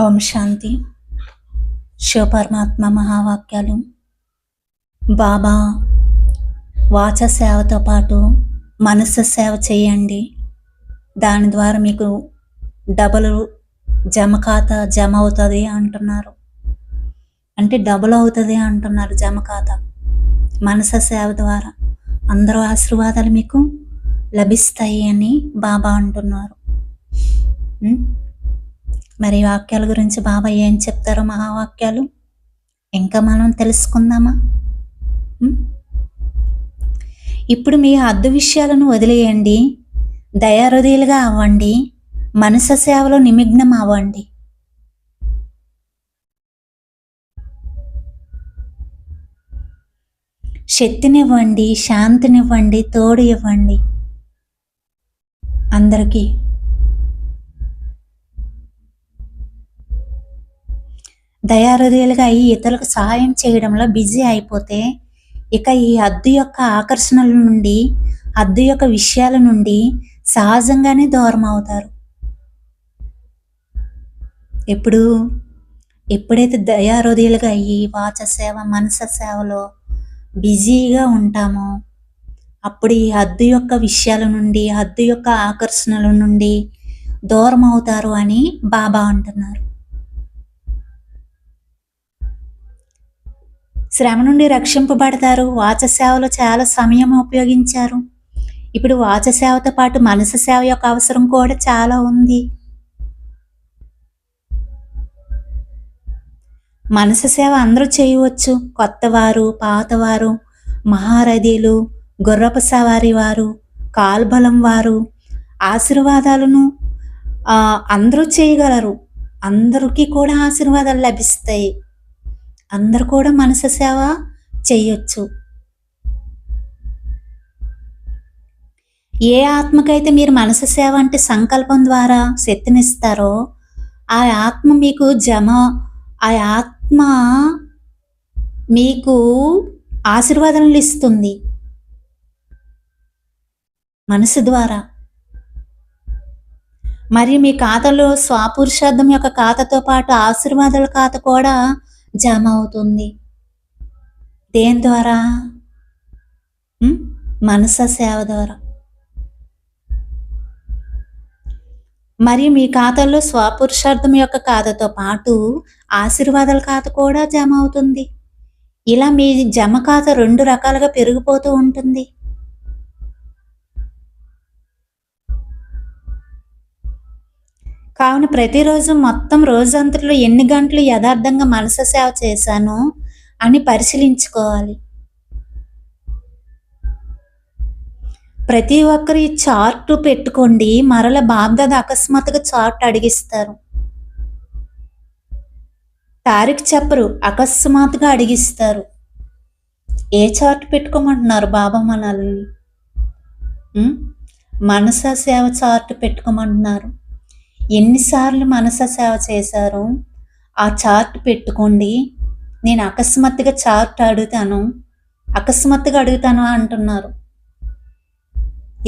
ఓం శాంతి. శివపరమాత్మ మహావాక్యాలు. బాబా వాచ సేవతో పాటు మనసు సేవ చేయండి. దాని ద్వారా మీకు డబుల్ జమ ఖాతా జమ అవుతుంది అంటున్నారు. అంటే డబుల్ అవుతుంది అంటున్నారు జమ ఖాతా. మనసు సేవ ద్వారా అందరూ ఆశీర్వాదాలు మీకు లభిస్తాయి అని బాబా అంటున్నారు. మరి వాక్యాల గురించి బాబా ఏం చెప్తారో మహావాక్యాలు? ఇంకా మనం తెలుసుకుందామా? ఇప్పుడు మీ అద్దు విషయాలను వదిలేయండి. దయారుదీలుగా అవ్వండి. మనస సేవలో నిమగ్నం అవ్వండి. శక్తినివ్వండి శాంతినివ్వండి తోడు ఇవ్వండి అందరికీ దయాహృదయులుగా అయ్యి ఇతరులకు సహాయం చేయడంలో బిజీ అయిపోతే ఇక ఈ హద్దు యొక్క ఆకర్షణల నుండి హద్దు యొక్క విషయాల నుండి సహజంగానే దూరం అవుతారు. ఎప్పుడు ఎప్పుడైతే దయాహృదయులుగా అయ్యి వాచ సేవ మనస సేవలో బిజీగా ఉంటామో అప్పుడు ఈ హద్దు యొక్క విషయాల నుండి హద్దు యొక్క ఆకర్షణల నుండి దూరం అవుతారు అని బాబా అంటున్నారు. శ్రమ నుండి రక్షింపబడతారు. వాచసేవలో చాలా సమయం ఉపయోగించారు. ఇప్పుడు వాచసేవతో పాటు మనసు సేవ యొక్క అవసరం కూడా చాలా ఉంది. మనసు సేవ అందరూ చేయవచ్చు. కొత్తవారు పాతవారు మహారథీలు గుర్రపు సవారి వారు కాల్బలం వారు ఆశీర్వాదాలను అందరూ చేయగలరు. అందరికీ కూడా ఆశీర్వాదాలు లభిస్తాయి. అందరు కూడా మనసు సేవ చేయొచ్చు. ఏ ఆత్మకైతే మీరు మనసు సేవ అంటే సంకల్పం ద్వారా శక్తినిస్తారో ఆ ఆత్మ మీకు జమ ఆ ఆత్మ మీకు ఆశీర్వాదాలు ఇస్తుంది. మనసు ద్వారా. మరి మీ ఖాతాలో స్వాపురుషార్థం యొక్క ఖాతాతో పాటు ఆశీర్వాదాల ఖాతా కూడా జమ అవుతుంది దేని ద్వారా? మనస సేవ ద్వారా. మరి మీ ఖాతాలో స్వపురుషార్థం యొక్క ఖాతాతో పాటు ఆశీర్వాదాల ఖాతా కూడా జమ అవుతుంది ఇలా మీ జమ ఖాతా రెండు రకాలుగా పెరిగిపోతూ ఉంటుంది. కావున ప్రతిరోజు మొత్తం రోజంతట్లో ఎన్ని గంటలు యథార్థంగా మనసు సేవ చేశాను అని పరిశీలించుకోవాలి. ప్రతి ఒక్కరు ఈ చార్ట్ పెట్టుకోండి. మరల బాబ్దాద అకస్మాత్తుగా చార్ట్ అడిగిస్తారు. తారీఖు చెప్పరు అకస్మాత్తుగా అడిగిస్తారు. ఏ చార్ట్ పెట్టుకోమంటున్నారు బాబా మనల్ని? మనసా మనస సేవ చార్ట్ పెట్టుకోమంటున్నారు. ఎన్నిసార్లు మనస సేవ చేశారు? ఆ చార్ట్ పెట్టుకోండి. నేను అకస్మాత్తుగా చార్ట్ అడుగుతాను. అకస్మాత్తుగా అడుగుతాను అంటున్నారు.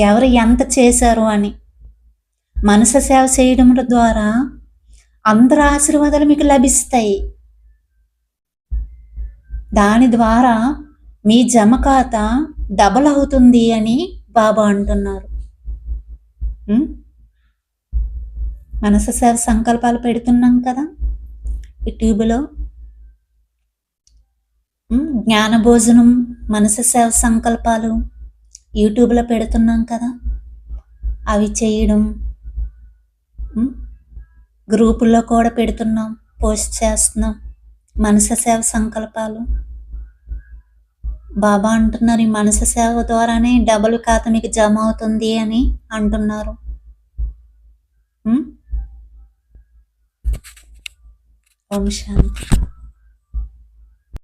ఎవరు ఎంత చేశారు అని. మనస సేవ చేయడం ద్వారా అందరి ఆశీర్వాదాలు మీకు లభిస్తాయి. దాని ద్వారా మీ జమ ఖాతా డబల్ అవుతుంది అని బాబా అంటున్నారు. మనస సేవ సంకల్పాలు పెడుతున్నాం కదా. ఈ ట్యూబ్లో ఉం? జ్ఞాన భోజనం సేవ సంకల్పాలు యూట్యూబ్లో పెడుతున్నాం కదా. అవి చేయడం గ్రూపుల్లో కూడా పెడుతున్నాం పోస్ట్ చేస్తున్నాం మనస సేవ సంకల్పాలు. బాబా అంటున్నారు ఈ మనసు సేవ ద్వారానే డబుల్ ఖాతా మీకు జమ అవుతుంది అని అంటున్నారు. ఉం? ఓం శాంతి